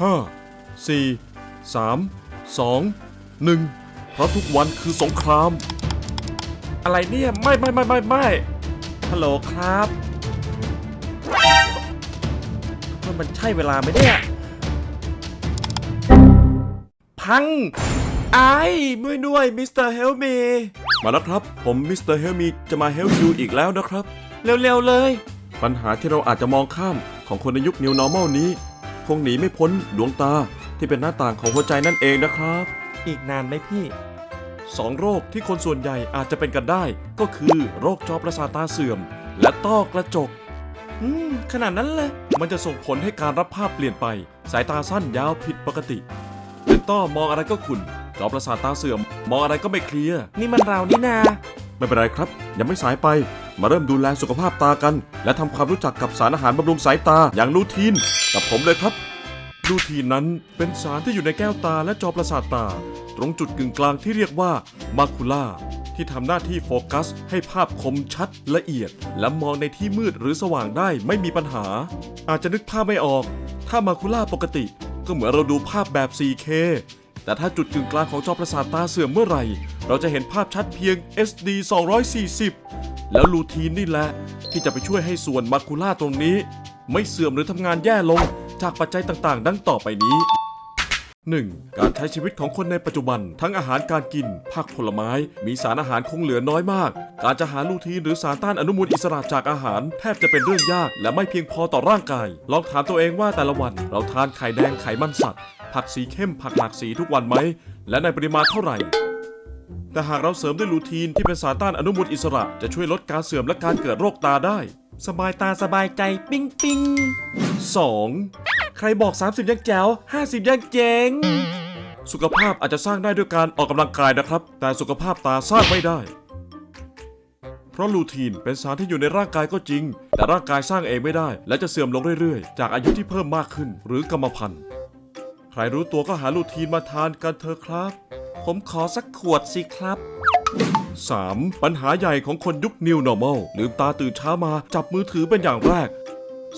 ห้าสี่สามสองหนึ่งเพราะทุกวันคือสงคราม อะไรเนี่ยไม่ไม่ไม่ไม่ไม่ฮัลโหลครับว่ามันใช่เวลาไหมเนี่ย พังไอ้ไม่ด้วยมิสเตอร์เฮลมีมาแล้วครับ ผมมิสเตอร์เฮลมีจะมาเฮลยูอีกแล้วนะครับ เร็วๆเลย ปัญหาที่เราอาจจะมองข้ามของคนในยุค New Normal นี้ คงหนีไม่พ้นดวงตาที่เป็นหน้าต่างของหัวใจนั่นเองนะครับ อีกนานไหมพี่สองโรคที่คนส่วนใหญ่อาจจะเป็นกันได้ ก็คือโรคจอประสาทตาเสื่อม และต้อกระจก อืม ขนาดนั้นเลย มันจะส่งผลให้การรับภาพเปลี่ยนไป สายตาสั้นยาวผิดปกติเป็นต้อมองอะไรก็ขุ่นจอประสาทตาเสื่อม มองอะไรก็ไม่เคลียร์นี่มันเรานี่นา ไม่เป็นไรครับ ยังไม่สายไป มาเริ่มดูแลสุขภาพตากัน และทำความรู้จักกับสารอาหารบำรุงสายตาอย่างลูทีน กับผมเลยครับ ลูทีนนั้นเป็นสารที่อยู่ในแก้วตาและจอประสาทตา ตรงจุดกึ่งกลางที่เรียกว่ามาคูล่าที่ทำหน้าที่โฟกัส ให้ภาพคมชัดละเอียด และมองในที่มืดหรือสว่างได้ไม่มีปัญหา อาจจะนึกภาพไม่ออก ถ้ามาคูล่าปกติ ก็เหมือนเราดูภาพแบบ 4K แต่ถ้าจุดกึ่งกลางของจอประสาทตาเสื่อมเมื่อไหร่ เราจะเห็นภาพชัดเพียง SD 240 แล้วลูทีนนี่แหละ ที่จะไปช่วยให้ส่วนมาคูล่าตรงนี้ ไม่เสื่อมหรือทำงานแย่ลงจากปัจจัยต่างๆ ดังต่อไปนี้ 1. การใช้ชีวิตของคนในปัจจุบัน ทั้งอาหารการกินผักผลไม้ มีสารอาหารคงเหลือน้อยมาก การจะหาลูทีนหรือสารต้านอนุมูลอิสระจากอาหาร แทบจะเป็นเรื่องยาก และไม่เพียงพอต่อร่างกาย ลองถามตัวเองว่าแต่ละวัน เราทานไข่แดงไขมันสัตว์ ผักสีเข้มผักหลากสีทุกวันไหม และในปริมาณเท่าไหร่ แต่หากเราเสริมด้วยลูทีนที่เป็นสารต้านอนุมูลอิสระ จะช่วยลดการเสื่อมและการเกิดโรคตาได้ สบายตาสบายใจปิ้งปิ้ง 2. ใครบอก 30 ยังแจ๋ว50 ยังเจ๋งสุขภาพอาจจะสร้างได้ด้วยการออกกำลังกายนะครับ แต่สุขภาพตาสร้างไม่ได้ เพราะลูทีนเป็นสารที่อยู่ในร่างกายก็จริง แต่ร่างกายสร้างเองไม่ได้ และจะเสื่อมลงเรื่อยๆ จากอายุที่เพิ่มมากขึ้น หรือกรรมพันธุ์ ใครรู้ตัวก็หาลูทีนมาทานกันเถอะครับ ผมขอสักขวดสิครับ 3. ปัญหาใหญ่ของคนยุค New Normal ลืมตาตื่นเช้ามาจับมือถือเป็นอย่างแรก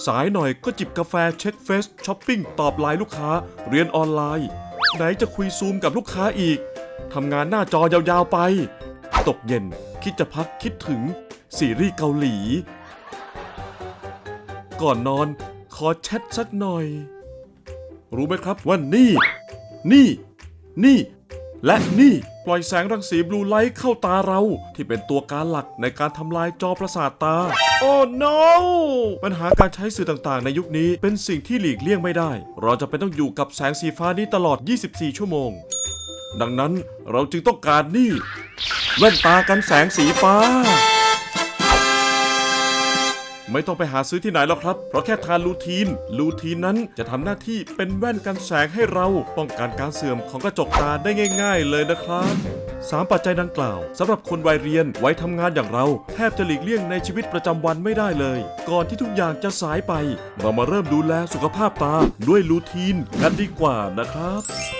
สายหน่อยก็จิบกาแฟเช็คเฟซช้อปปิ้งตอบไลน์ลูกค้า เรียนออนไลน์ ไหนจะคุยซูมกับลูกค้าอีกทำงานหน้าจอยาวๆไป ตกเย็นคิดจะพักคิดถึง ซีรีส์เกาหลี ก่อนนอน ขอแชทสักหน่อย รู้ไหมครับว่านี่ นี่ นี่ และนี่ปล่อยแสงรังสีบลูไลท์เข้าตาเรา ที่เป็นตัวการหลักในการทำลายจอประสาทตา โอ้ no ปัญหาการใช้สื่อต่างๆ ในยุคนี้เป็นสิ่งที่หลีกเลี่ยงไม่ได้ เราจะเป็นต้องอยู่กับแสงสีฟ้านี้ตลอด 24 ชั่วโมง ดังนั้นเราจึงต้องการนี่ แว่นตากันแสงสีฟ้า ไม่ต้องไปหาซื้อที่ไหนหรอกครับ เพราะแค่ทานลูทีน ลูทีนนั้นจะทำหน้าที่เป็นแว่นกันแสงให้เรา ป้องกันการเสื่อมของกระจกตาได้ง่าย ๆ เลยนะครับสามปัจจัยดังกล่าวสำหรับคนวัยเรียนวัยทำงานอย่างเรา แทบจะหลีกเลี่ยงในชีวิตประจำวันไม่ได้เลย ก่อนที่ทุกอย่างจะสายไป เรามาเริ่มดูแลสุขภาพตาด้วยลูทีนกันดีกว่านะครับ